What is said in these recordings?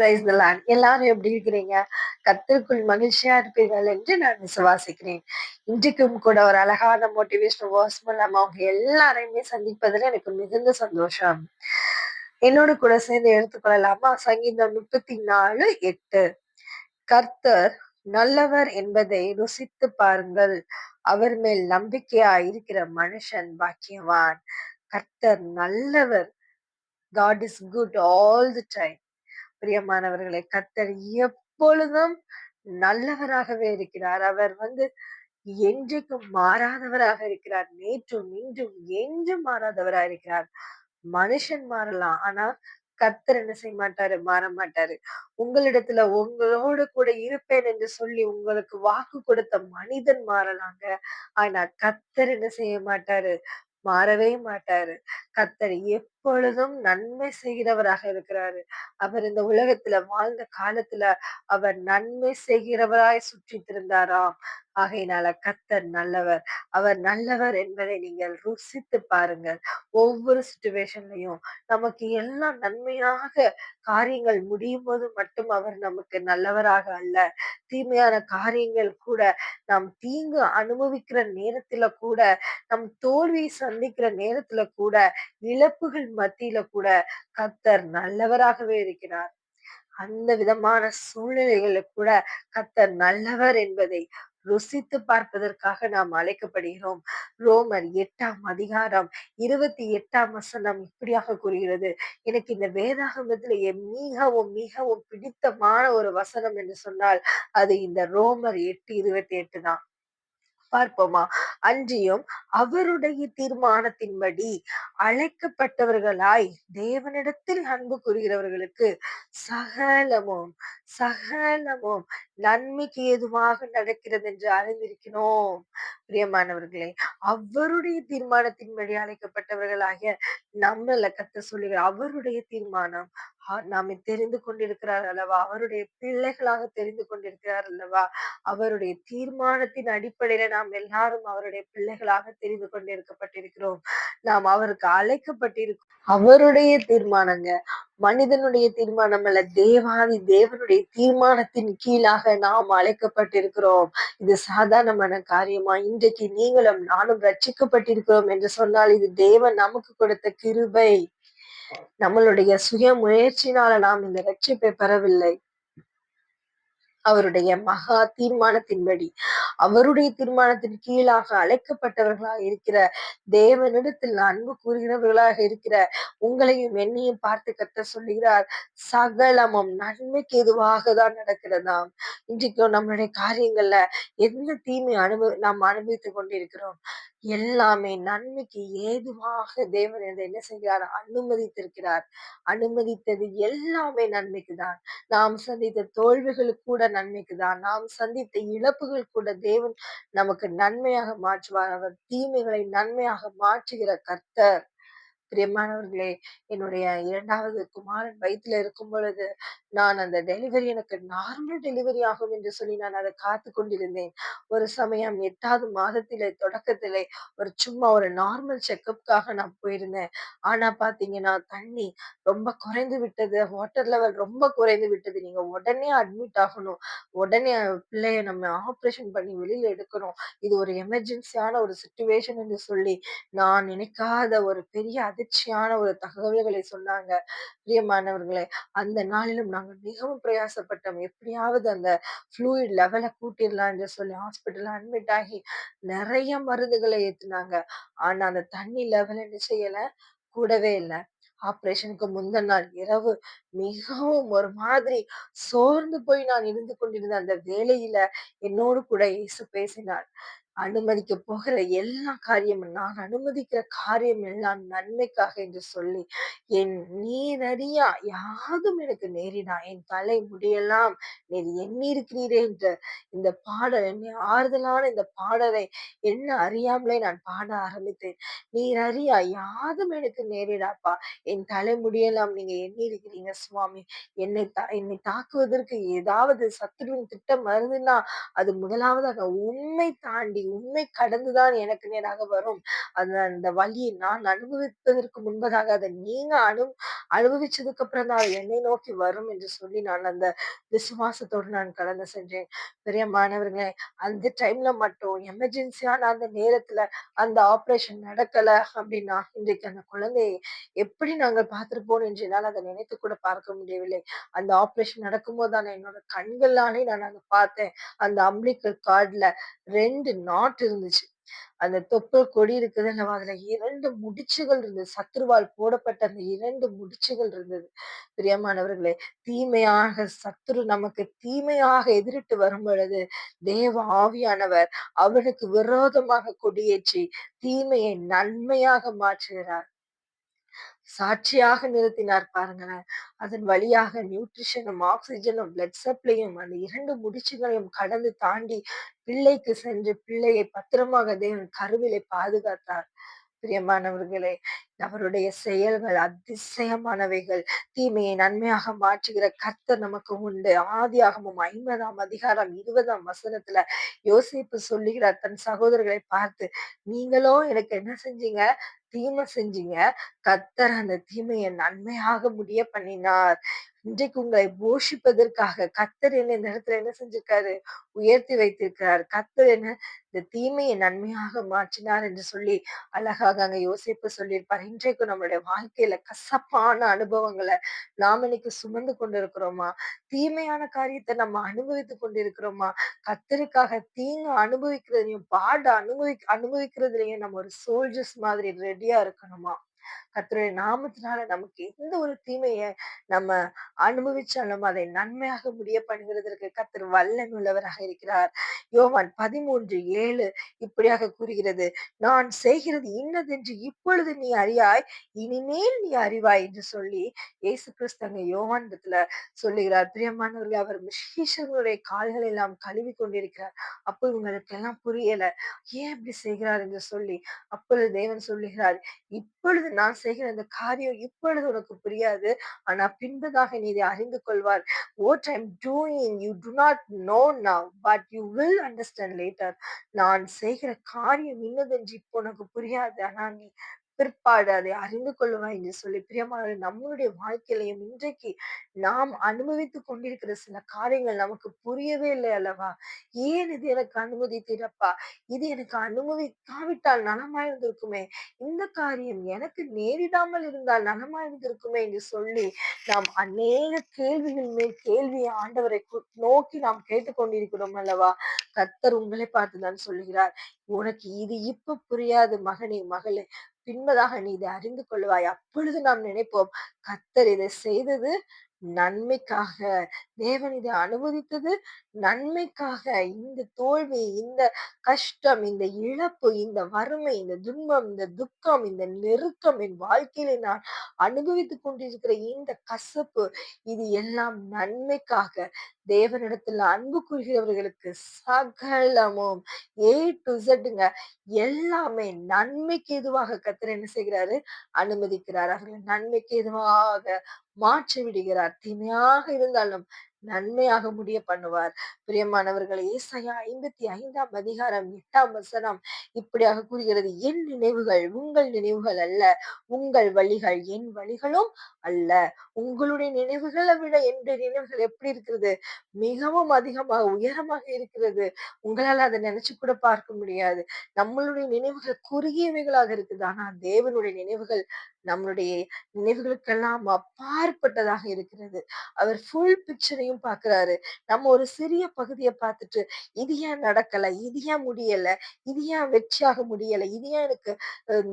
Price தலான் எல்லாரும் எப்படி இருக்கிறீங்க? கத்திற்குள் மகிழ்ச்சியா இருப்பீர்கள் என்று நான் விசுவாசிக்கிறேன். இன்றைக்கும் கூட ஒரு அழகான மோட்டிவேஷனல் வேர்ஸ் மூலம் அவங்க எல்லாரையுமே சந்திப்பதில் எனக்கு மிகுந்த சந்தோஷம். என்னோட கூட சேர்ந்து எடுத்துக்கொள்ளலாமா? சங்கீதம் முப்பத்தி நாலு எட்டு கர்த்தர் நல்லவர் என்பதை ருசித்து பாருங்கள் அவர் மேல் நம்பிக்கையா இருக்கிற மனுஷன் பாக்கியவான் கர்த்தர் நல்லவர் God is good all the time பிரியமானவர்களை கர்த்தர் எப்பொழுதும் நல்லவராகவே இருக்கிறார். அவர் வந்து என்றைக்கும் மாறாதவராக இருக்கிறார். நேற்றும் இன்றும் என்றும் மாறாதவராக இருக்கிறார். மனுஷன் மாறலாம் ஆனா கர்த்தர் என்ன செய்ய மாட்டாரு? மாற மாட்டாரு. உங்களிடத்துல உங்களோடு கூட இருப்பேன் என்று சொல்லி உங்களுக்கு வாக்கு கொடுத்த மனிதன் மாறலாங்க. ஆனா கர்த்தர் என்ன செய்ய மாட்டாரு? மாறவே மாட்டாரு. கர்த்தர் எப்பொழுதும் நன்மை செய்கிறவராக இருக்கிறாரு. அவர் இந்த உலகத்துல வாழ்ந்த காலத்துல அவர் நன்மை செய்கிறவராய் சுற்றி திருந்தாராம் ஆகையினால கத்தர் நல்லவர். அவர் நல்லவர் என்பதை நீங்கள் ருசித்து பாருங்கள். ஒவ்வொரு சுச்சுவேஷன்லையும் நமக்கு எல்லாம் நன்மையாக காரியங்கள் முடியும் போது மட்டும் அவர் நமக்கு நல்லவராக அல்ல. தீமையான காரியங்கள் கூட நாம் தீங்கு அனுபவிக்கிற நேரத்துல கூட நம் தோல்வியை சந்திக்கிற நேரத்துல கூட இழப்புகள் மத்தியில கூட கத்தர் நல்லவராகவே இருக்கிறார். அந்த விதமான சூழ்நிலைகளில் கூட கத்தர் நல்லவர் என்பதை ருசித்து பார்ப்பதற்காக நாம் அழைக்கப்படுகிறோம். ரோமர் எட்டாம் அதிகாரம் இருபத்தி எட்டாம் வசனம் இப்படியாக கூறுகிறது. எனக்கு இந்த வேதாகமத்துல மிகவும் மிகவும் பிடித்தமான ஒரு வசனம் என்று சொன்னால் அது இந்த ரோமர் எட்டு இருபத்தி எட்டு தான். பார்ப்போமா? அன்றியும் அவருடைய தீர்மானத்தின்படி அழைக்கப்பட்டவர்களாய் தேவனிடத்தில் அன்பு கூறுகிறவர்களுக்கு சகலமும் சகலமும் நன்மைக்கு ஏதுவாக நடக்கிறது என்று அறிந்திருக்கிறோம். பிரியமானவர்களே அவருடைய தீர்மானத்தின் வழி அழைக்கப்பட்டவர்களாகிய நம்மள கத்த சொல்லுகிற அவருடைய தீர்மானம் நாம தெரிந்து கொண்டிருக்கிறார் அல்லவா? அவருடைய பிள்ளைகளாக தெரிந்து கொண்டிருக்கிறார் அல்லவா? அவருடைய தீர்மானத்தின் அடிப்படையில நாம் எல்லாரும் அவருடைய பிள்ளைகளாக தெரிந்து கொண்டிருக்கப்பட்டிருக்கிறோம். நாம் அவருக்கு அழைக்கப்பட்டிருக்கோம் அவருடைய தீர்மானங்க மனிதனுடைய தீர்மானம் அல்ல தேவாதி தேவனுடைய தீர்மானத்தின் கீழாக நாம் அழைக்கப்பட்டிருக்கிறோம். இது சாதாரணமான காரியமா? இன்றைக்கு நீங்களும் நானும் ரட்சிக்கப்பட்டிருக்கிறோம் என்று சொன்னால் இது தேவன் நமக்கு கொடுத்த கிருபை. நம்மளுடைய சுய முயற்சினால நாம் இந்த ரட்சிப்பை பெறவில்லை. அவருடைய மகா தீர்மானத்தின்படி அவருடைய தீர்மானத்தின் கீழாக அழைக்கப்பட்டவர்களாக இருக்கிற தேவனிடத்தில் அன்பு கூறுகிறவர்களாக இருக்கிற உங்களையும் என்னையும் பார்த்து கத்த சொல்லுகிறார். சகலமும் நன்மைக்கு எதுவாக தான் நடக்கிறதாம் இன்றைக்கும் நம்மளுடைய காரியங்கள்ல எந்த தீமை அனுபவி நாம் அனுபவித்துக் கொண்டிருக்கிறோம்? எல்லாமே நன்மைக்கு ஏதுவாக தேவன் என்ன செய்கிறார்? அனுமதித்திருக்கிறார். அனுமதித்தது எல்லாமே நன்மைக்கு தான். நாம் சந்தித்த தோல்விகள் கூட நன்மைக்கு தான். நாம் சந்தித்த இழப்புகள் கூட தேவன் நமக்கு நன்மையாக மாற்றுவார். அவர் தீமைகளை நன்மையாக மாற்றுகிற கர்த்தர். பிரியமானவர்களே என்னுடைய இரண்டாவது குமாரன் வயிற்றுல இருக்கும் பொழுது நான் அந்த டெலிவரி எனக்கு நார்மல் டெலிவரி ஆகும் என்று சொல்லி நான் அதை காத்து கொண்டிருந்தேன். ஒரு சமயம் எட்டாவது மாதத்திலே தொடக்கத்திலே ஒரு சும்மா ஒரு நார்மல் செக்கப்புக்காக நான் போயிருந்தேன். ஆனா பாத்தீங்கன்னா தண்ணி ரொம்ப குறைந்து விட்டது. வாட்டர் லெவல் ரொம்ப குறைந்து விட்டது. நீங்க உடனே அட்மிட் ஆகணும். உடனே பிள்ளைய நம்ம ஆப்ரேஷன் பண்ணி வெளியில எடுக்கணும். இது ஒரு எமர்ஜென்சியான ஒரு சுச்சுவேஷன் என்று சொல்லி நான் நினைக்காத ஒரு பெரிய அதிர்ச்சியான ஒரு தகவல்களை சொன்னாங்க. பிரியமானவர்களே அந்த நாளிலும் நாங்கள் மிகவும் பிரயாசப்பட்டோம். எப்படியாவது அந்த ஃப்ளூயிட் லெவலை கூட்டிடலாம் என்று சொல்லி ஹாஸ்பிட்டலில் அட்மிட் ஆகி நிறைய மருந்துகளை ஏத்துனாங்க. ஆனா அந்த தண்ணி லெவல் என்ன செய்யலை? கூடவே இல்லை. ஆப்ரேஷனுக்கு முந்தின நாள் இரவு மிகவும் ஒரு மாதிரி சோர்ந்து போய் நான் இருந்து கொண்டிருந்த அந்த வேலையில என்னோடு கூட இயேசு பேசினார். அனுமதிக்க போகிற எல்லா காரியமும் நான் அனுமதிக்கிற காரியம் எல்லாம் நன்மைக்காக என்று சொல்லி என் நீரறியா யாதும் எனக்கு நேரிடா என் தலை முடியலாம் நீர் எண்ணிருக்கிறீரே என்ற இந்த பாடல் என்னை ஆறுதலான இந்த பாடலை என்ன அறியாமலே நான் பாட ஆரம்பித்தேன். நீர் அறியா யாதும் எனக்கு நேரிடாப்பா என் தலை முடியலாம் நீங்க எண்ணி இருக்கிறீங்க சுவாமி என்னை தா என்னை தாக்குவதற்கு ஏதாவது சத்துருவின் திட்டம் வருதுன்னா அது முதலாவதாக உண்மை தாண்டி தாண்டி உண்மை கடந்துதான் எனக்கு நேராக வரும். அந்த அந்த வழியை நான் அனுபவிப்பதற்கு முன்பதாக அதை நீங்க அனு அனுபவிச்சதுக்கு அப்புறம் தான் அது என்னை நோக்கி வரும் என்று சொல்லி நான் அந்த விசுவாசத்தோடு நான் கடந்து சென்றேன். பிரியமானவர்களே அந்த டைம்ல மட்டும் எமர்ஜென்சியான அந்த நேரத்துல அந்த ஆப்ரேஷன் நடக்கல அப்படின்னா இன்றைக்கு அந்த குழந்தையை எப்படி நாங்கள் பார்த்திருப்போம் என்று என்னால் அதை நினைத்து கூட பார்க்க முடியவில்லை. அந்த ஆப்ரேஷன் நடக்கும்போது தான் என்னோட கண்களாலே நான் அதை பார்த்தேன். அந்த அம்பிளிக்கல் கார்டுல ரெண்டு நாட்டு இருந்துச்சு. அந்த தொப்புள் கொடி இருக்குது அல்லவா அதுல இரண்டு முடிச்சுகள் இருந்தது. சத்ருவால் போடப்பட்ட அந்த இரண்டு முடிச்சுகள் இருந்தது. பிரியமானவர்களே தீமையாக சத்துரு நமக்கு தீமையாக எதிரிட்டு வரும் பொழுது தேவ ஆவியானவர் அவனுக்கு விரோதமாக கொடியேற்றி தீமையை நன்மையாக மாற்றுகிறார். சாட்சியாக நிறுத்தினார் பாருங்களேன். அதன் வழியாக நியூட்ரிஷனும் ஆக்சிஜனும் பிளட் சப்ளையும் அந்த இரண்டு முடிச்சுகளையும் கடந்து தாண்டி பிள்ளைக்கு சென்று பிள்ளையை பத்திரமாக தேவன் கருவிலை பாதுகாத்தார். பிரியமானவர்களே அவருடைய செயல்கள் அதிசயமானவைகள். தீமையை நன்மையாக மாற்றுகிற கர்த்தர் நமக்கு உண்டு. ஆதியாகமும் ஐம்பதாம் அதிகாரம் இருபதாம் வசனத்துல யோசிப்பு சொல்லுகிறார். தன் சகோதரர்களை பார்த்து நீங்களோ எனக்கு என்ன செஞ்சீங்க? தீமை செஞ்சீங்க. கர்த்தர் அந்த தீமையை நன்மையாக முடிய பண்ணினார். இன்றைக்கு உங்களை போஷிப்பதற்காக கத்தர் என்ன இந்த இடத்துல என்ன செஞ்சிருக்காரு? உயர்த்தி வைத்திருக்கிறார். கத்தர் என்ன இந்த தீமையை நன்மையாக மாற்றினார் என்று சொல்லி அழகாக அங்க யோசிப்பு சொல்லியிருப்பார். இன்றைக்கு நம்மளுடைய வாழ்க்கையில கசப்பான அனுபவங்களை நாம் இன்னைக்கு சுமந்து கொண்டிருக்கிறோமா? தீமையான காரியத்தை நம்ம அனுபவித்து கொண்டிருக்கிறோமா? கத்தருக்காக தீங்கு அனுபவிக்கிறதையும் பாட அனுபவி அனுபவிக்கிறதுலயும் நம்ம ஒரு சோல்ஜர்ஸ் மாதிரி ரெடியா இருக்கணுமா? கத்தருடைய நாமத்தினால நமக்கு எந்த ஒரு தீமையை நம்ம அனுபவிச்சாலும் அதை நன்மையாக முடிய பண்ணுகிறதற்கு கத்தர் வல்லன் உள்ளவராக இருக்கிறார். யோவான் பதிமூன்று ஏழு இப்படியாக கூறுகிறது நான் செய்கிறது இன்னதென்று இப்பொழுது நீ அறியாய் இனிமேல் நீ அறிவாய் என்று சொல்லி இயேசு கிறிஸ்தங்க யோவானிடத்துல சொல்லுகிறார். பிரியமானவர்கள் அவர் மிஷீஷனுடைய கால்களை எல்லாம் கழுவி கொண்டிருக்கிறார். அப்போ இவங்களுக்கு எல்லாம் புரியல. ஏன் இப்படி செய்கிறார்? என்று சொல்லி அப்பொழுது தேவன் சொல்லுகிறார் இப்பொழுது நான் செய்கிற அந்த காரியம் இப்பொழுது உனக்கு புரியாது. ஆனா பின்பதாக நீ இதை அறிந்து கொள்வார் what I'm doing you do not know now but you will understand later நான் செய்கிற காரியம் இன்னதென்று இப்போ உனக்கு புரியாது. ஆனா நீ பிற்பாடு அதை அறிந்து கொள்ளுவாய் என்று சொல்லி பிரியமான நம்மளுடைய வாழ்க்கையிலையும் இன்றைக்கு நாம் அனுபவித்துக் கொண்டிருக்கிற சில காரியங்கள் நமக்கு புரியவே இல்லை அல்லவா? ஏன் இது எனக்கு அனுமதித்தீரப்பா இது எனக்கு அனுமதிக்காவிட்டால் நலமா இருந்திருக்குமே இந்த காரியம் எனக்கு நேரிடாமல் இருந்தால் நலமா இருந்திருக்குமே என்று சொல்லி நாம் அநேக கேள்விகள் மேல் கேள்வியை ஆண்டவரை நோக்கி நாம் கேட்டுக்கொண்டிருக்கிறோம் அல்லவா? கத்தர் உங்களை பார்த்துதான் சொல்லுகிறார். உனக்கு இது இப்ப புரியாது மகனே மகளே. பின்பதாக நீ இதை அறிந்து கொள்வாய். அப்பொழுது நாம் நினைப்போம் கத்தர் இதை செய்தது நன்மைக்காக. தேவன் இதை அனுமதித்தது நன்மைக்காக. இந்த தோல்வி இந்த கஷ்டம் இந்த இழப்பு இந்த வறுமை இந்த துன்பம் இந்த துக்கம் இந்த நெருக்கம் என் வாழ்க்கையில நான் அனுபவித்துக் கொண்டிருக்கிற இந்த கசப்பு இது எல்லாம் நன்மைக்காக. தேவனிடத்தில் அன்பு கூறுகிறவர்களுக்கு சகலமும் ஏ டு செட்டுங்க எல்லாமே நன்மைக்கு எதுவாக கத்திர என்ன செய்கிறாரு? அனுமதிக்கிறார். அவர்கள் நன்மைக்கு எதுவாக மாற்றி விடுகிறார் தீமையாக இருந்தாலும் நன்மையாக முடிய பண்ணுவார் பிரியமானவர்கள் ஏசாயா ஐம்பத்தி ஐந்தாம் அதிகாரம் எட்டாம் வசனம் இப்படியாக கூறுகிறது. என் நினைவுகள் உங்கள் நினைவுகள் அல்ல உங்கள் வழிகள் என் வழிகளும் அல்ல. உங்களுடைய நினைவுகளை விட என்னுடைய நினைவுகள் எப்படி இருக்கிறது? மிகவும் அதிகமாக உயரமாக இருக்கிறது. உங்களால அதை நினைச்சு கூட பார்க்க முடியாது. நம்மளுடைய நினைவுகள் குறுகியவைகளாக இருக்குது. ஆனா தேவனுடைய நினைவுகள் நம்மளுடைய நினைவுகளுக்கெல்லாம் அப்பாற்பட்டதாக இருக்கிறது. அவர் ஃபுல் பிக்சரையும் பாக்குறாரு நம்ம ஒரு சிறிய பகுதியை பார்த்துட்டு இது ஏன் நடக்கல? இது ஏன் முடியல? இது ஏன் வெற்றியாக முடியல? இது ஏன் எனக்கு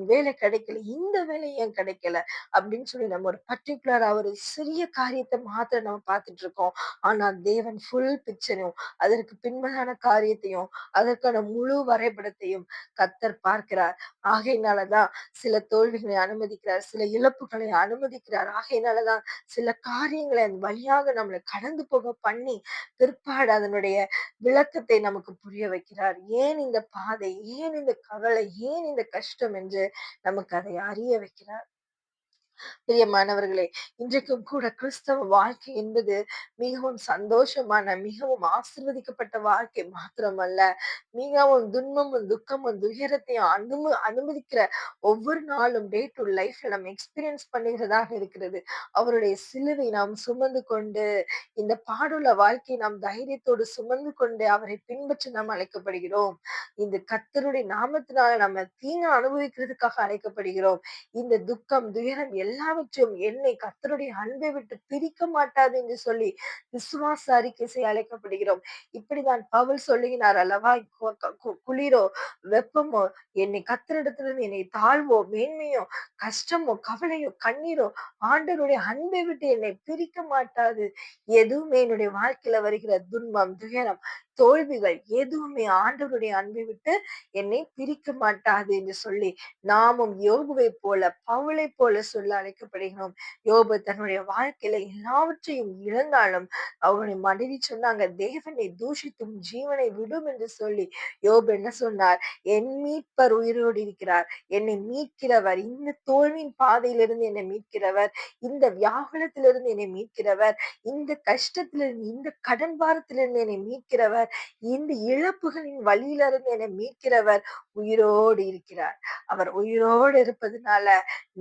வேலை கிடைக்கல? இந்த வேலை ஏன் கிடைக்கல? அப்படின்னு சொல்லி நம்ம ஒரு பர்டிகுலரா ஒரு சிறிய காரியத்தை மாத்திரம் நம்ம பார்த்துட்டு இருக்கோம். ஆனா தேவன் ஃபுல் பிக்சரையும் அதற்கு பின்பதான காரியத்தையும் அதற்கான முழு வரைபடத்தையும் கத்தர் பார்க்கிறார். ஆகையினாலதான் சில தோல்விகளை அனுமதிக்கிறார். சில இழப்புகளை அனுமதிக்கிறார். ஆகையினாலதான் சில காரியங்களை அந்த வழியாக நம்மளை கடந்து போக பண்ணி பிற்பாடு அதனுடைய விளக்கத்தை நமக்கு புரிய வைக்கிறார். ஏன் இந்த பாதை? ஏன் இந்த கவலை? ஏன் இந்த கஷ்டம்? என்று நமக்கு அதை அறிய வைக்கிறார். பிரியமானவர்களே இன்றைக்கும் கூட கிறிஸ்தவ வாழ்க்கை என்பது மிகவும் சந்தோஷமான மிகவும் ஆசிர்வதிக்கப்பட்ட வாழ்க்கை மாத்திரமல்ல. மிகவும் துன்பமும் துக்கமும் துயரத்தையும் அனும அனுமதிக்கிற ஒவ்வொரு நாளும் டே டு லைஃப்ல நம்ம எக்ஸ்பீரியன்ஸ் பண்ணுகிறதாக இருக்கிறது. அவருடைய சிலுவை நாம் சுமந்து கொண்டு இந்த பாடுள்ள வாழ்க்கையை நாம் தைரியத்தோடு சுமந்து கொண்டு அவரை பின்பற்றி நாம் அழைக்கப்படுகிறோம். இந்த கத்தருடைய நாமத்தினால நம்ம தீங்கு அனுபவிக்கிறதுக்காக அழைக்கப்படுகிறோம். இந்த துக்கம் துயரம் எல்லாவற்றையும் என்னை கர்த்தருடைய அன்பை விட்டு பிரிக்க மாட்டாது என்று சொல்லி விசுவாச அறிக்கை செய்ய அழைக்கப்படுகிறோம். இப்படிதான் பவுல் சொல்லுகிறார் அல்லவா? குளிரோ வெப்பமோ என்னை கத்தரிடத்திலிருந்து என்னை தாழ்வோ மேன்மையோ கஷ்டமோ கவலையோ கண்ணீரோ ஆண்டனுடைய அன்பை விட்டு என்னை பிரிக்க மாட்டாது. எதுவுமே என்னுடைய வாழ்க்கையில வருகிற துன்பம் துயரம் தோல்விகள் எதுவுமே ஆண்டவருடைய அன்பை விட்டு என்னை பிரிக்க மாட்டாது என்று சொல்லி நாமும் யோகுவை போல பவுளை போல சொல்ல அழைக்கப்படுகிறோம். யோபு தன்னுடைய வாழ்க்கையில எல்லாவற்றையும் இழந்தாலும் அவருடைய மனைவி சொன்னாங்க தேவனை தூஷித்தும் ஜீவனை விடும் என்று சொல்லி. யோபு என்ன சொன்னார்? என் மீட்பர் உயிரோடு இருக்கிறார். என்னை மீட்கிறவர் இந்த தோல்வியின் பாதையிலிருந்து என்னை மீட்கிறவர் இந்த வியாகுலத்திலிருந்து என்னை மீட்கிறவர் இந்த கஷ்டத்திலிருந்து இந்த கடன் பாரத்திலிருந்து என்னை மீட்கிறவர் இந்த இழப்புகளின் வழியிலிருந்து என்னை மீட்கிறவர். உயிரோடு இருக்கிறார். அவர் உயிரோடு இருப்பதுனால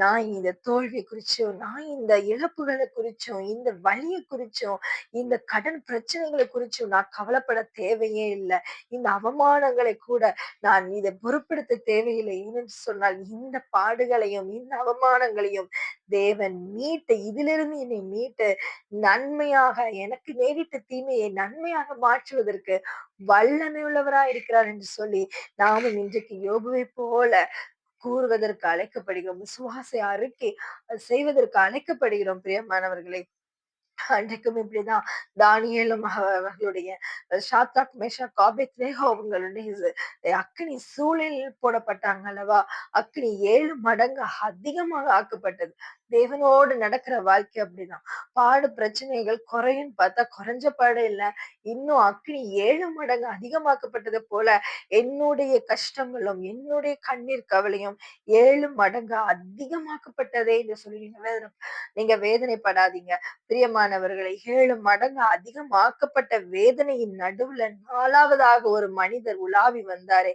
நான் இந்த தோல்வி குறிச்சும் நான் இந்த இழப்புகளை குறிச்சும் இந்த வழியை குறிச்சும் இந்த கடன் பிரச்சனைகளை குறிச்சும் நான் கவலைப்பட தேவையே இல்லை. இந்த அவமானங்களை கூட நான் இதை பொறுப்படுத்த தேவையில்லை. ஏன்னு சொன்னால் இந்த பாடுகளையும் இந்த அவமானங்களையும் தேவன் மீட்டு இதிலிருந்து என்னை மீட்டு நன்மையாக எனக்கு நேரிட்ட தீமையை நன்மையாக மாற்றுவதற்கு வல்லமை உள்ளவராய் இருக்கிறார் என்று சொல்லி நாமும் இன்றைக்கு யோபுவை போல கூறுவதற்கு அழைக்கப்படுகிறோம். விசுவாச அறிக்கை செய்வதற்கு அழைக்கப்படுகிறோம் பிரியமானவர்களை. அன்றைக்கும் இப்படிதான் தானியலும் அவர்களுடைய ஷாத்ராக் மேஷா காபேத் அவங்களுடைய அக்னி சூழலில் போடப்பட்டாங்க அல்லவா? அக்னி ஏழு மடங்கு அதிகமாக ஆக்கப்பட்டது. தேவனோடு நடக்கிற வாழ்க்கை அப்படிதான். பாடு பிரச்சனைகள் குறையும் பார்த்தா குறைஞ்ச பாடு இல்ல. இன்னும் அக்னி ஏழு மடங்கு அதிகமாக்கப்பட்டது போல என்னுடைய கஷ்டங்களும் என்னுடைய கண்ணீர் கவலையும் ஏழு மடங்கு அதிகமாக்கப்பட்டதே என்று சொல்லி நீங்க வேதனை நீங்க வேதனைப்படாதீங்க. பிரியமானவர்களை ஏழு மடங்கு அதிகமாக்கப்பட்ட வேதனையின் நடுவுல நாலாவதாக ஒரு மனிதர் உலாவி வந்தாரே.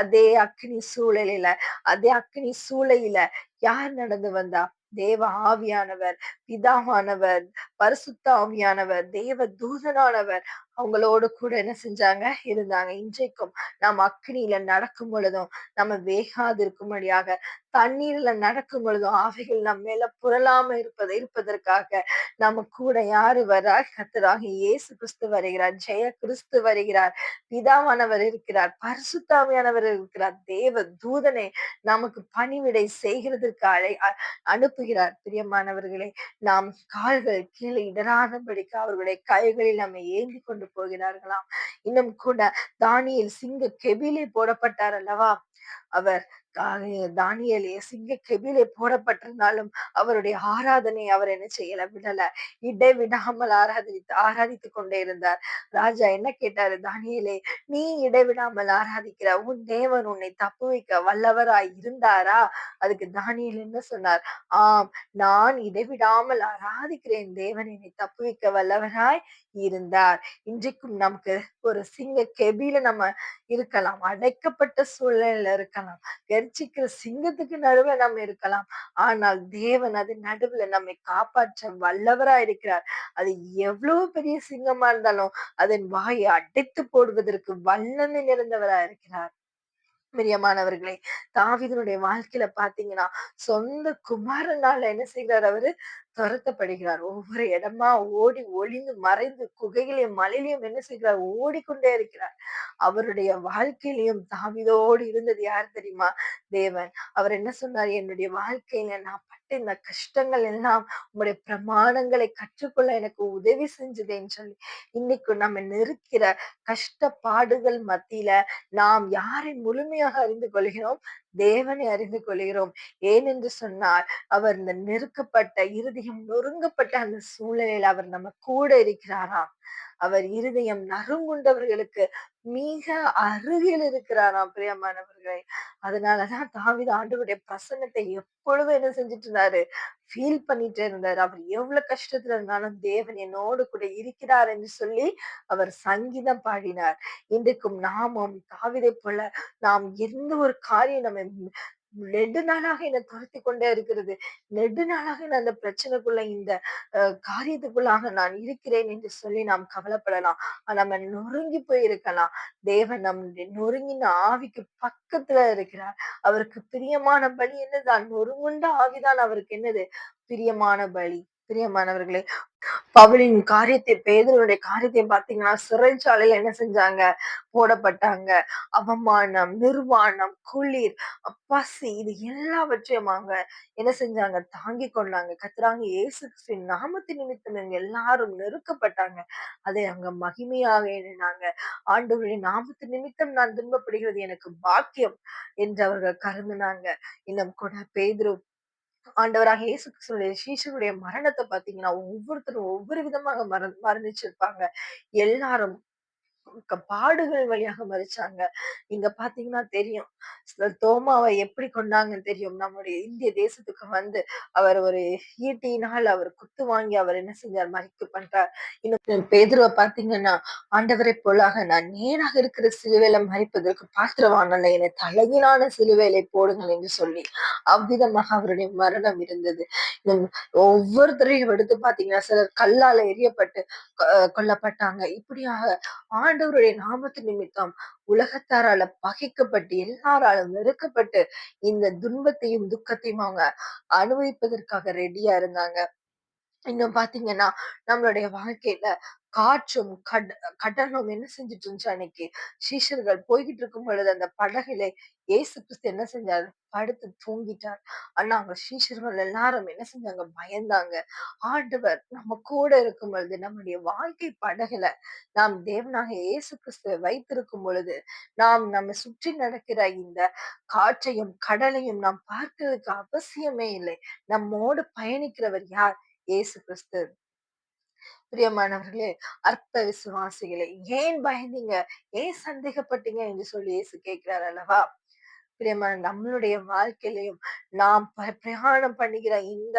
அதே அக்னி சூழலில அதே அக்னி சூளையில யார் நடந்து வந்தா? தேவ ஆவியானவர் பிதாவானவர் பரிசுத்த ஆவியானவர் தேவ தூதனானவர். அவங்களோடு கூட என்ன செஞ்சாங்க? இருந்தாங்க. இன்றைக்கும் நாம் அக்னியில நடக்கும் பொழுதும் நம்ம வேகாது இருக்கும்படியாக தண்ணீர்ல நடக்கும் பொழுதும் ஆவைகள் நம்ம மேல புரளாம இருப்பது இருப்பதற்காக நம்ம கூட யாரு வரார்? கத்தராக இயேசு கிறிஸ்து வருகிறார். ஜெய கிறிஸ்து வருகிறார். பிதாவானவர் இருக்கிறார். பரிசுத்தாமையானவர் இருக்கிறார். தேவ தூதனை நமக்கு பணிவிடை செய்கிறதற்கு அழை அ- அனுப்புகிறார். பிரியமானவர்களே நாம் கால்கள் கீழே இடராதபடிக்கு அவர்களுடைய கைகளில் நம்ம ஏந்தி கொண்டு போகிறார்களாம். இன்னும் கூட தானியில் சிங்க கெபிலே போடப்பட்டார் அல்லவா? அவர் தானியலே சிங்க கெபிலே போடப்பட்டிருந்தாலும் அவருடைய ஆராதனை அவர் என்ன செய்யல? விடல. இடைவிடாமல் ஆராதித்து ஆராதித்துக் கொண்டே இருந்தார். ராஜா என்ன கேட்டாரு? தானியலே நீ இடைவிடாமல் ஆராதிக்கிற. உன் தேவன் உன்னை தப்பு வைக்க வல்லவராய் இருந்தாரா? அதுக்கு தானியல் என்ன சொன்னார்? ஆம் நான் இடைவிடாமல் ஆராதிக்கிறேன். தேவன் என்னை தப்பு வைக்க வல்லவராய் இருந்தார். இன்றைக்கும் நமக்கு ஒரு சிங்க கெபில நம்ம இருக்கலாம். அடைக்கப்பட்ட சூழ்நிலையில இருக்கலாம். கர்ச்சிக்கிற சிங்கத்துக்கு நடுவுல நம்ம இருக்கலாம். ஆனால் தேவன் அது நடுவுல நம்மை காப்பாற்ற வல்லவரா இருக்கிறார். அது எவ்வளவு பெரிய சிங்கமா இருந்தாலும் அதன் வாயை அடைத்து போடுவதற்கு வல்லமை நிறைந்தவரா இருக்கிறார். பிரியமானவர்களே தாவிதனுடைய வாழ்க்கையில பாத்தீங்கன்னா சொந்த குமாரனால என்ன செய்கிறார் அவரு? துரத்தப்படுகிறார். ஒவ்வொரு இடமா ஓடி ஒளிந்து மறைந்து குகையிலையும் மலையிலையும் என்ன செய்கிறார்? ஓடிக்கொண்டே இருக்கிறார். அவருடைய வாழ்க்கையிலையும் தாவிதோடு இருந்தது யார் தெரியுமா? தேவன். அவர் என்ன சொன்னார்? என்னுடைய வாழ்க்கையில நான் பட்ட இந்த கஷ்டங்கள் எல்லாம் உங்களுடைய பிரமாணங்களை கற்றுக்கொள்ள எனக்கு உதவி செஞ்சதேன்னு சொல்லி இன்னைக்கு நம்ம நெருக்கிற கஷ்டப்பாடுகள் மத்தியில நாம் யாரை முழுமையாக அறிந்து கொள்கிறோம்? தேவனை அறிந்து கொள்கிறோம். ஏனென்று சொன்னால் அவர் இந்த நெருக்கப்பட்ட இருதயம் நொறுங்கப்பட்ட அந்த சூழ்நிலையில அவர் நம்ம கூட இருக்கிறாராம். அவர் இருதயம் நறுங்குண்டவர்களுக்கு மிக அருகில் இருக்கிறாராம் பிரியமானவர்களே. அதனாலதான் தாவித ஆண்டவருடைய பிரசன்னத்தை எப்பொழுதும் என்ன செஞ்சுட்டு இருந்தாரு ஃபீல் பண்ணிட்டே இருந்தாரு. அவர் எவ்வளவு கஷ்டத்துல இருந்தாலும் தேவன் என்னோடு கூட இருக்கிறார் என்று சொல்லி அவர் சங்கீதம் பாடினார். இன்றைக்கும் நாமும் தாவிதை போல நாம் எந்த ஒரு காரியம் நம்ம நெடு நாளாக என்னை துரத்தி கொண்டே இருக்கிறது. நெடு நாளாக நான் அந்த பிரச்சனைக்குள்ள இந்த காரியத்துக்குள்ளாக நான் இருக்கிறேன் என்று சொல்லி நாம் கவலைப்படலாம். நம்ம நொறுங்கி போயிருக்கலாம். தேவன் நம் நொறுங்கின ஆவிக்கு பக்கத்துல இருக்கிறார். அவருக்கு பிரியமான பலி என்னதான் நொறுங்குண்ட ஆவிதான் அவருக்கு என்னது? பிரியமான பலி. பிரியமானவர்களே பவுலின் காரியத்தை பேதருடைய காரியத்தை பாத்தீங்கன்னா சிறைச்சாலையில என்ன செஞ்சாங்க? போடப்பட்டாங்க. அவமானம் நிர்வாணம் குளிர் பசி இது எல்லாவற்றையும் அவங்க என்ன செஞ்சாங்க? தாங்கி கொண்டாங்க. கத்துறாங்க இயேசு கிறிஸ்துவின் நாமத்து நிமித்தம் இவங்க எல்லாரும் நெருக்கப்பட்டாங்க. அதை அவங்க மகிமையாக எண்ணினாங்க. ஆண்டவருடைய நாமத்து நிமித்தம் நான் துன்பப்படுகிறது எனக்கு பாக்கியம் என்று அவர்கள் கருதுனாங்க. இன்னும் கூட பேதுரு ஆண்டவராக இயேசு கிறிஸ்துவுடைய சீஷருடைய மரணத்தை பாத்தீங்கன்னா ஒவ்வொருத்தரும் ஒவ்வொரு விதமாக மர மரணிச்சிருப்பாங்க. எல்லாரும் பாடுகள் வழியாக மறிச்சாங்க இங்க பாத்தீங்கன்னா தெரியும். தோமாவை எப்படி கொண்டாங்கன்னு தெரியும். நம்முடைய இந்திய தேசத்துக்கு வந்து அவர் ஒரு ஈட்டியினால் அவர் குத்து வாங்கி அவர் என்ன செஞ்சார்? மறித்து பண்றார். இன்னும் பேதுருவை பாத்தீங்கன்னா ஆண்டவரை போலாக நான் நேராக இருக்கிற சிலுவையில மறிப்பதற்கு பாத்திரவானல்ல என்னை தலையிலான சிலுவையில போடுங்கள் என்று சொல்லி அவ்விதமாக அவருடைய மரணம் இருந்தது. ஒவ்வொருத்தரையும் எடுத்து பாத்தீங்கன்னா சிலர் கல்லால எரியப்பட்டு கொல்லப்பட்டாங்க. இப்படியாக ஆண்டு ஆண்டவருடைய நாமத்து நிமித்தம் உலகத்தாரால பகைக்கப்பட்டு எல்லாராலும் வெறுக்கப்பட்டு இந்த துன்பத்தையும் துக்கத்தையும் அவங்க அனுபவிப்பதற்காக ரெடியா இருந்தாங்க. இன்னும் பாத்தீங்கன்னா நம்மளுடைய வாழ்க்கையில காற்றும் கட கடலும் என்ன செஞ்சுட்டு இருந்துச்சு அன்னைக்கு? சீஷர்கள் போய்கிட்டு இருக்கும் பொழுது அந்த படகுல ஏசு கிறிஸ்து என்ன செஞ்சார்? படுத்து தூங்கிட்டார். ஆனா அவங்க சீஷர்கள் எல்லாரும் என்ன செஞ்சாங்க? பயந்தாங்க. ஆண்டவர் நம்ம கூட இருக்கும் பொழுது நம்முடைய வாழ்க்கை படகுல நாம் தேவனாக இயேசு கிறிஸ்துவை வைத்திருக்கும் பொழுது நாம் நம்ம சுற்றி நடக்கிற இந்த காற்றையும் கடலையும் நாம் பார்க்கிறதுக்கு அவசியமே இல்லை. நம்மோடு பயணிக்கிறவர் யார்? இயேசு கிறிஸ்து. பிரியமானவர்களே அற்ப விசுவாசிகளை ஏன் பயந்தீங்க? ஏன் சந்தேகப்பட்டீங்க? என்று சொல்லி இயேசு கேட்கிறார் அல்லவா? பிரியமான நம்மளுடைய வாழ்க்கையிலையும் நாம் ப- பிரயாணம் பண்ணுகிற இந்த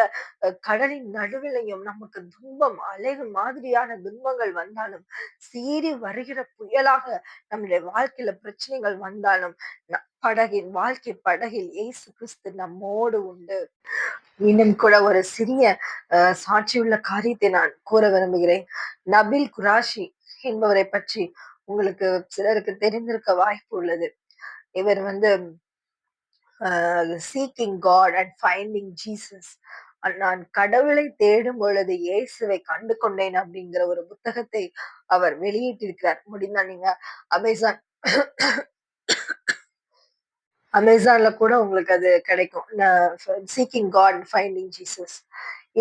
கடலின் நடுவிலையும் நமக்கு துன்பம் அலைகள் மாதிரியான துன்பங்கள் வந்தாலும் சீறி வருகிற புயலாக நம்முடைய வாழ்க்கையில பிரச்சனைகள் வந்தாலும் படகின் வாழ்க்கை படகில் இயேசு கிறிஸ்து நம்மோடு உண்டு. இன்னும் கூட ஒரு சிறிய அஹ், சாட்சியுள்ள காரியத்தை நான் கூற விரும்புகிறேன். நபில் குராஷி என்பவரை பற்றி உங்களுக்கு சிலருக்கு தெரிந்திருக்க வாய்ப்பு உள்ளது. இவர் வந்து seeking God and finding Jesus நான் கடவுளை தேடும் பொழுது இயேசுவை கண்டு கொண்டேன் அப்படிங்கிற ஒரு புத்தகத்தை அவர் வெளியிட்டிருக்கிறார். முடிந்தா நீங்க அமேசான் அமேசான்ல கூட உங்களுக்கு அது கிடைக்கும். சீக்கிங் காட் ஃபைண்டிங் ஜீசஸ்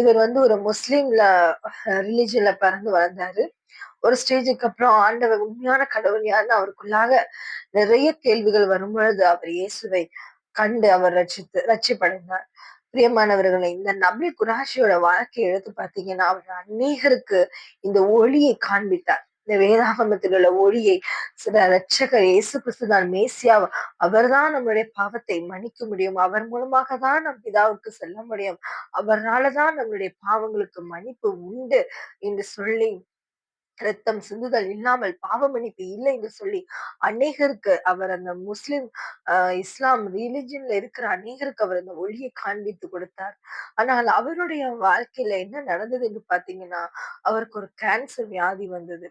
இவர் வந்து ஒரு முஸ்லீம்ல ரிலிஜன்ல பிறந்து வளர்ந்தாரு. ஒரு ஸ்டேஜுக்கு அப்புறம் ஆண்டவர் உண்மையான கடவுள் யாருன்னு அவருக்குள்ளாக நிறைய கேள்விகள் வரும்பொழுது அவர் இயேசுவை கண்டு அவர் ரட்சித்து ரட்சிப்படைந்தார். பிரியமானவர்களை இந்த நபி குராஷியோட வாழ்க்கையை எடுத்து பார்த்தீங்கன்னா அவர் அநேகருக்கு இந்த ஒளியை காண்பித்தார். இந்த வேதாகமத்தில் உள்ள ஒளியை சில ரட்சகர் இயேசு கிறிஸ்துதான் மேசியா அவர்தான் நம்மளுடைய பாவத்தை மன்னிக்க முடியும். அவர் மூலமாக தான் நம் பிதாவுக்கு செல்ல முடியும். அவர்னாலதான் நம்மளுடைய பாவங்களுக்கு மன்னிப்பு உண்டு என்று சொல்லி ரத்தம் சிந்துதல் இல்லாமல் பாவ மன்னிப்பு இல்லை என்று சொல்லி அநேகருக்கு அவர் அந்த முஸ்லிம் இஸ்லாம் ரிலிஜன்ல இருக்கிற அநேகருக்கு அவர் அந்த ஒளியை காண்பித்து கொடுத்தார். ஆனால் அவருடைய வாழ்க்கையில என்ன நடந்தது என்று பாத்தீங்கன்னா அவருக்கு ஒரு கேன்சர் வியாதி வந்தது.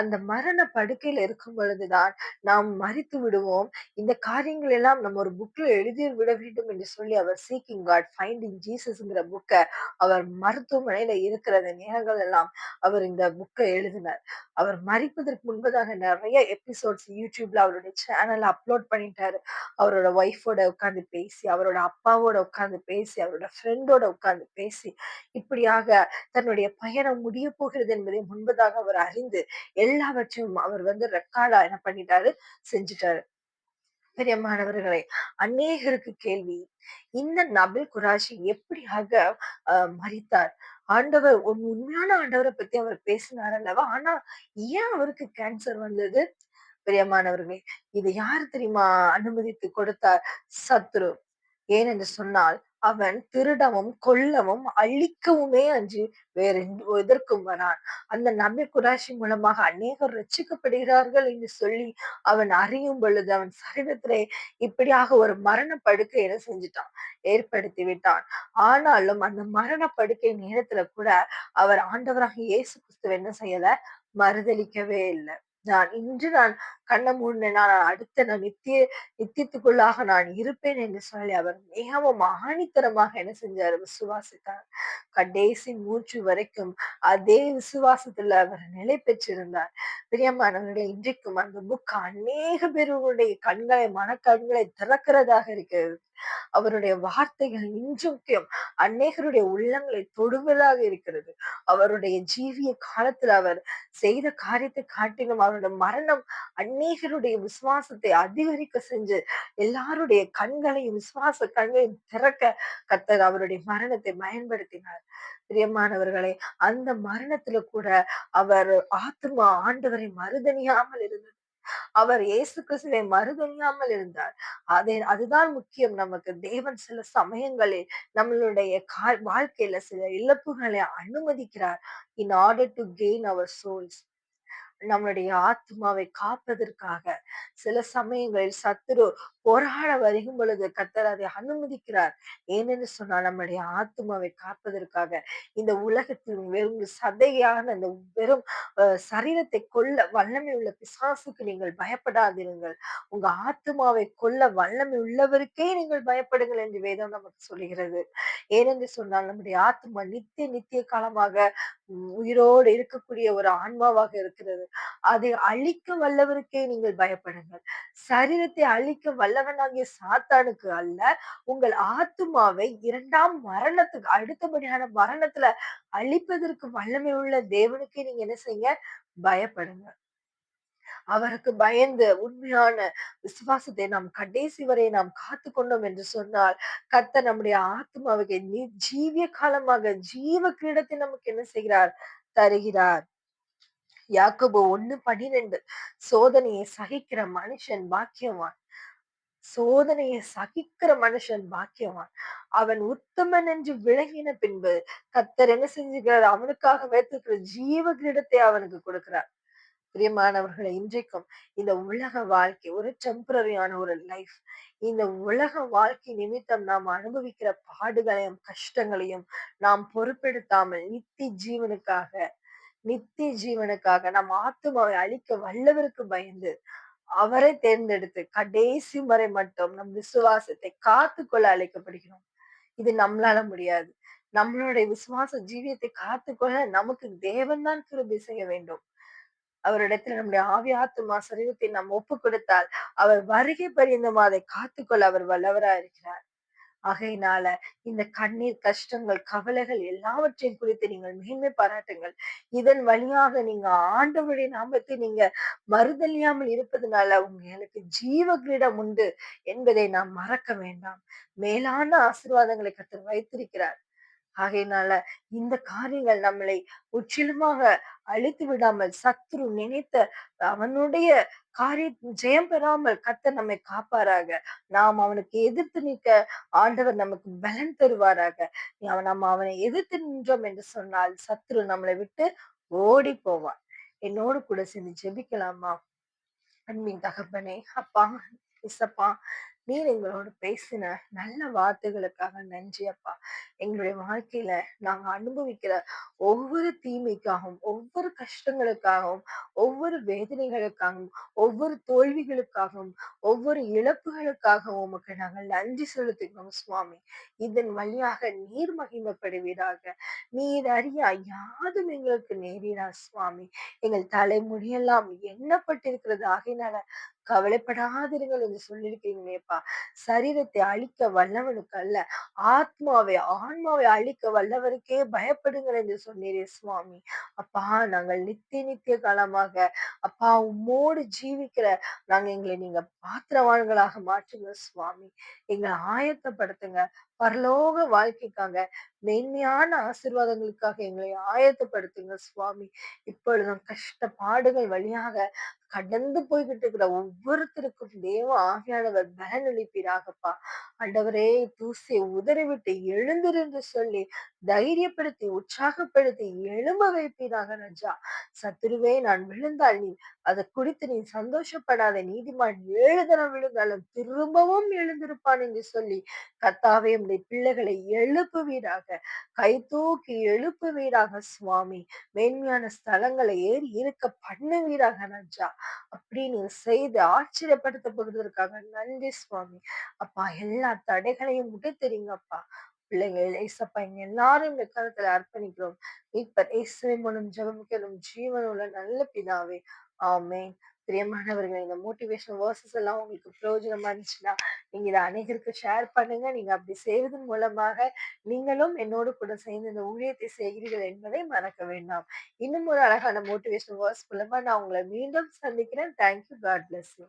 அந்த மரண படுக்கையில இருக்கும் பொழுதுதான் நாம் மறித்து விடுவோம். இந்த காரியங்கள் எல்லாம் நம்ம ஒரு புக்ல எழுதி விட வேண்டும் என்று சொல்லி அவர் சீக்கிங் காட் ஃபைண்டிங் ஜீசஸ்ங்கிற புக்கை அவர் மருத்துவமனையில இருக்கிற அந்த நேரங்கள் எல்லாம் அவர் இந்த புக்கை எழுதி இருந்தார் அவர் மறிப்பதற்கு முன்பதாக நிறைய எபிசோட்ஸ் யூடியூப்ல அவருடைய சேனல்ல அப்லோட் பண்ணிட்டாரு. அவரோட ஒய்ஃபோட உட்கார்ந்து பேசி அவரோட அப்பாவோட உட்கார்ந்து பேசி அவரோட ஃப்ரெண்டோட உட்காந்து பேசி இப்படியாக தன்னுடைய பயணம் முடிய போகிறது என்பதை முன்பதாக அவர் அறிந்து எல்லாவற்றையும் அவர் வந்து ரெக்கார்டா என்ன பண்ணிட்டாரு? செஞ்சுட்டாரு. பிரியமானவர்களே அநேகருக்கு கேள்வி இந்த நபில் குராஷி எப்படியாக ஆஹ் ஆண்டவர் உண்மையான ஆண்டவரை பத்தி அவர் பேசினார் அல்லவா? ஆனா ஏன் அவருக்கு கேன்சர் வந்தது? பிரியமானவர்களே இது யார் தெரியுமா அனுமதித்து கொடுத்தார்? சத்ரு. ஏனென்று சொன்னால் அவன் திருடவும் கொல்லவும் அழிக்கவுமே அன்றி வேற எதற்கும் வரான். அந்த நபி குராஷி மூலமாக அநேகர் ரச்சிக்கப்படுகிறார்கள் என்று சொல்லி அவன் அறியும் பொழுது அவன் சரீரத்திலே இப்படியாக ஒரு மரண படுக்கையில செஞ்சுட்டான்? ஏற்படுத்தி விட்டான். ஆனாலும் அந்த மரண படுக்கை நேரத்துல கூட அவர் ஆண்டவராக இயேசு கிறிஸ்துவ என்ன செய்யல? மறுதலிக்கவே இல்லை. நான் இன்று நான் கண்ண மூடினா நான் அடுத்த நான் நித்திய நித்தியத்துக்குள்ளாக நான் இருப்பேன் என்று சொல்லி அவர் மிகவும் ஆணித்தரமாக என்ன செஞ்சார்? விசுவாசித்தார். கடைசி மூச்சு வரைக்கும் அதே விசுவாசத்துல அவர் நிலை பெற்றிருந்தார். பிரியமானவர்களை இன்றைக்கும் அந்த புக் அநேக பேருடைய கண்களை மனக்கண்களை திறக்கிறதாக இருக்கிறது. அவருடைய வார்த்தைகள் இன்றும் அநேகருடைய உள்ளங்களை தொடுவதாக இருக்கிறது. அவருடைய ஜீவிய காலத்துல அவர் செய்த காரியத்தை காட்டிலும் அவருடைய மரணம் அநேகருடைய விசுவாசத்தை அதிகரிக்க செஞ்சு எல்லாருடைய கண்களையும் விசுவாச கண்களையும் திறக்க கத்தர் அவருடைய மரணத்தை பயன்படுத்தினார். பிரியமானவர்களே அந்த மரணத்துல கூட அவர் ஆத்மா ஆண்டவரை மறுதணியாமல் இருந்தது அவர் இயேசு கிறிஸ்துவை மறுதணியாமல் இருந்தார். அதே அதுதான் முக்கியம். நமக்கு தேவன் சில சமயங்களில் நம்மளுடைய வாழ்க்கையில சில இழப்புகளை அனுமதிக்கிறார். In order to gain our souls நம்மளுடைய ஆத்மாவை காப்பதற்காக சில சமயங்களில் சத்துரு போராட வருகும் பொழுது கத்தர் அதை அனுமதிக்கிறார். ஏனென்று சொன்னால் நம்முடைய ஆத்மாவை காப்பதற்காக இந்த உலகத்தில் வெறும் சதையான அந்த வெறும் சரீரத்தை கொல்ல வல்லமை உள்ள பிசாசுக்கு நீங்கள் பயப்படாதிருங்கள். உங்க ஆத்மாவை கொல்ல வல்லமை உள்ளவருக்கே நீங்கள் பயப்படுங்கள் என்று வேதம் நமக்கு சொல்லுகிறது. ஏனென்று சொன்னால் நம்முடைய ஆத்மா நித்திய நித்திய காலமாக உயிரோடு இருக்கக்கூடிய ஒரு ஆன்மாவாக இருக்கிறது. அதை அழிக்க வல்லவருக்கே நீங்கள் பயப்படுங்கள். சரீரத்தை அழிக்க வல்லவனாகிய சாத்தானுக்கு அல்ல உங்கள் ஆத்துமாவை இரண்டாம் மரணத்துக்கு அடுத்தபடியான மரணத்துல அழிப்பதற்கு வல்லமை உள்ள தேவனுக்கே நீங்க என்ன செய்யுங்க? பயப்படுங்க. அவருக்கு பயந்து உண்மையான விசுவாசத்தை நாம் கடைசி வரை நாம் காத்து கொண்டோம் என்று சொன்னால் கர்த்தர் நம்முடைய ஆத்மாவுக்கு நீ ஜீவிய காலமாக ஜீவ கிரீடத்தை நமக்கு என்ன செய்கிறார்? தருகிறார். யாக்கோபு ஒண்ணு பனிரெண்டு சோதனையை சகிக்கிற மனுஷன் பாக்கியவான். சோதனையை சகிக்கிற மனுஷன் பாக்கியவான். அவன் உத்தமன் என்று விலகின பின்பு கத்தர் என்ன செஞ்சுக்கிறார்? அவனுக்காக வைத்திருக்கிற ஜீவ கிரீடத்தை அவனுக்கு கொடுக்கிறார். பிரியமானவர்களை இன்றைக்கும் இந்த உலக வாழ்க்கை ஒரு டெம்பரரியான ஒரு லைஃப் இந்த உலக வாழ்க்கை நிமித்தம் நாம் அனுபவிக்கிற பாடுகளையும் கஷ்டங்களையும் நாம் பொறுப்பெடுத்தாமல் நித்தி ஜீவனுக்காக நித்திய ஜீவனுக்காக நம் ஆத்மாவை அழிக்க வல்லவருக்கு பயந்து அவரை தேர்ந்தெடுத்து கடைசி வரை மட்டும் நம் விசுவாசத்தை காத்துக்கொள்ள அழைக்கப்படுகிறோம். இது நம்மளால முடியாது. நம்மளுடைய விசுவாச ஜீவியத்தை காத்துக்கொள்ள நமக்கு தேவன் தான் கிருபை செய்ய வேண்டும். அவரிடத்தில் நம்முடைய ஆவி ஆத்துமா சரீரத்தை நாம் ஒப்பு கொடுத்தால் அவர் வருகை பரியந்தம் அதை காத்துக்கொள்ள அவர் வல்லவரா இருக்கிறார். ஆகையினால இந்த கண்ணீர் கஷ்டங்கள் கவலைகள் எல்லாவற்றையும் குறித்து நீங்கள் மேன்மை பாராட்டுங்கள். இதன் வழியாக நீங்க ஆண்டவருடைய நாமத்தை நீங்க மறுதலியாமல் இருப்பதனால உங்களுக்கு ஜீவ கிரீடம் உண்டு என்பதை நாம் மறக்க வேண்டாம். மேலான ஆசீர்வாதங்களை கத்தர் வைத்திருக்கிறார். ஆகையினால இந்த காரியங்கள் நம்மளை முற்றிலுமாக அழித்து விடாமல் சத்ரு நினைத்த அவனுடைய காரிய ஜெயம் பெறாமல் கத்த நம்மை காப்பாராக. நாம் அவனுக்கு எதிர்த்து நிற்க ஆண்டவர் நமக்கு பலன் தருவாராக. நம்ம அவனை எதிர்த்து நின்றோம் என்று சொன்னால் சத்ரு நம்மளை விட்டு ஓடி போவான். என்னோடு கூட சேர்ந்து ஜெபிக்கலாமா? அன்பின் தகப்பனே அப்பா இசப்பா நீர் எங்களோடு பேசின நல்ல வார்த்தைகளுக்காக நன்றி அப்பா. எங்களுடைய வாழ்க்கையில நாங்க அனுபவிக்கிற ஒவ்வொரு தீமைக்காகவும் ஒவ்வொரு கஷ்டங்களுக்காகவும் ஒவ்வொரு வேதனைகளுக்காகவும் ஒவ்வொரு தோல்விகளுக்காகவும் ஒவ்வொரு இழப்புகளுக்காகவும் உமக்கு நாங்கள் நன்றி செலுத்துகிறோம் சுவாமி. இதன் வழியாக நீர் மகிமைப்படுவீராக. நீர் அறியா யாதும் எங்களுக்கு நேரிடா சுவாமி. எங்கள் தலைமுடியெல்லாம் எண்ணப்பட்டிருக்கிறது ஆகையினால கவலைப்படாதிருங்கள் என்று சொல்லியிருக்கீங்களேப்பா சரீரத்தை அழிக்க வல்லவனுக்கு அல்ல ஆத்மாவை ஆன்மாவை அழிக்க வல்லவருக்கே பயப்படுங்கள் என்று சொன்னீரே சுவாமி. அப்பா நாங்கள் நித்திய நித்திய காலமாக அப்பா உம்மோடு ஜீவிக்கிற நாங்க எங்களை நீங்க பாத்திரவான்களாக மாற்றுங்க சுவாமி. எங்களை ஆயத்தப்படுத்துங்க பரலோக வாழ்க்கைக்காக மேன்மையான ஆசீர்வாதங்களுக்காக எங்களை ஆயத்தப்படுத்துங்க சுவாமி. இப்பொழுதும் கஷ்ட பாடுகள் வழியாக கடந்து போய்கிட்டு இருக்கிற ஒவ்வொருத்தருக்கும் தேவ ஆவியானவர் பலனளிப்பீராகப்பா அண்டவரே ஆண்டவரே தூசியை உதறிவிட்டு எழுந்திருந்து சொல்லி தைரியப்படுத்தி உற்சாகப்படுத்தி எழும்ப வைப்பீராக ரஜா. சத்துருவே நான் விழுந்தால் நீ அதை குறித்து நீ சந்தோஷப்படாத. நீதிமான் ஏழு தரம் விழுந்தாலும் திரும்பவும் எழுந்திருப்பான் என்று சொல்லி கத்தாவே உடைய பிள்ளைகளை எழுப்புவீராக. கை தூக்கி எழுப்புவீராக சுவாமி. மேன்மையான ஸ்தலங்களை ஏறி இருக்க பண்ணுவீராக ராஜா. அப்படி நீ செய்து ஆச்சரியப்படுத்த போகிறதற்காக நன்றி சுவாமி. அப்பா எல்லா தடைகளையும் உடைத்தெறிங்கப்பா பிள்ளைகள் ஏசப்பா எங்க எல்லாரும் இந்த கருத்துல அர்ப்பணிக்கிறோம். மீட்பர் ஏசுவை மூலம் ஜபம் கேளும் ஜீவனுள்ள நல்ல பிதாவே. ஆமேன். பிரியமானவர்கள் இந்த மோட்டிவேஷன் வேர்சஸ் எல்லாம் உங்களுக்கு பிரயோஜனமா இருந்துச்சுன்னா நீங்க இதை அநேகருக்கு ஷேர் பண்ணுங்க. நீங்க அப்படி செய்வதன் மூலமாக நீங்களும் என்னோடு கூட சேர்ந்து இந்த ஊழியத்தை செய்கிறீர்கள் என்பதை மறக்க வேண்டாம். இன்னும் ஒரு அழகான மோட்டிவேஷன் வேர்ஸ் மூலமா நான் உங்களை மீண்டும் சந்திக்கிறேன். Thank you God bless you